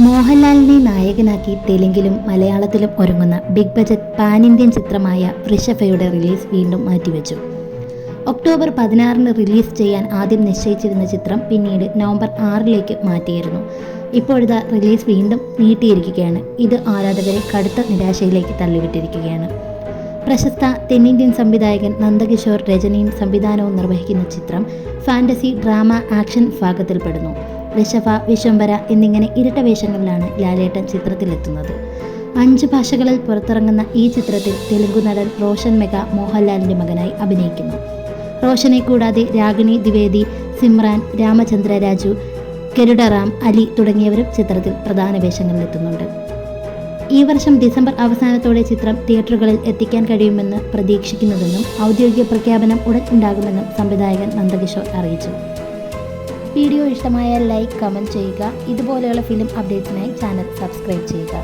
നായകനാക്കി തെലുങ്കിലും മലയാളത്തിലും ഒരുങ്ങുന്ന ബിഗ് ബജറ്റ് പാൻ ഇന്ത്യൻ ചിത്രമായ വൃഷഭയുടെ റിലീസ് വീണ്ടും മാറ്റിവെച്ചു. ഒക്ടോബർ പതിനാറിന് റിലീസ് ചെയ്യാൻ ആദ്യം നിശ്ചയിച്ചിരുന്ന ചിത്രം പിന്നീട് നവംബർ ആറിലേക്ക് മാറ്റിയിരുന്നു. ഇപ്പോഴത്തെ റിലീസ് വീണ്ടും നീട്ടിയിരിക്കുകയാണ്. ഇത് ആരാധകരെ കടുത്ത നിരാശയിലേക്ക് തള്ളിവിട്ടിരിക്കുകയാണ്. പ്രശസ്ത തെന്നിന്ത്യൻ സംവിധായകൻ നന്ദകിഷോർ രചനയും സംവിധാനവും നിർവഹിക്കുന്ന ചിത്രം ഫാന്റസി ഡ്രാമ ആക്ഷൻ വിഭാഗത്തിൽപ്പെടുന്നു ഋഷഭ വിശ്വംഭര എന്നിങ്ങനെ ഇരട്ട വേഷങ്ങളിലാണ് ലാലേട്ടൻ ചിത്രത്തിലെത്തുന്നത്. അഞ്ച് ഭാഷകളിൽ പുറത്തിറങ്ങുന്ന ഈ ചിത്രത്തിൽ തെലുങ്കു നടൻ റോഷൻ മെഗ മോഹൻലാലിന്റെ മകനായി അഭിനയിക്കുന്നു. റോഷനെ കൂടാതെ രാഗിണി ദ്വിവേദി സിമ്രാൻ രാമചന്ദ്ര രാജു കെരുഡറാം അലി തുടങ്ങിയവരും ചിത്രത്തിൽ പ്രധാന വേഷങ്ങളിലെത്തുന്നുണ്ട്. ഈ വർഷം ഡിസംബർ അവസാനത്തോടെ ചിത്രം തിയേറ്ററുകളിൽ എത്തിക്കാൻ കഴിയുമെന്ന് പ്രതീക്ഷിക്കുന്നതെന്നും ഔദ്യോഗിക പ്രഖ്യാപനം ഉടൻ ഉണ്ടാകുമെന്നും സംവിധായകൻ നന്ദകിഷോർ അറിയിച്ചു. വീഡിയോ ഇഷ്ടമായാൽ ലൈക്ക് കമന്റ് ചെയ്യുക. ഇതുപോലെയുള്ള ഫിലിം അപ്ഡേറ്റ്സിനായി ചാനൽ സബ്സ്ക്രൈബ് ചെയ്യുക.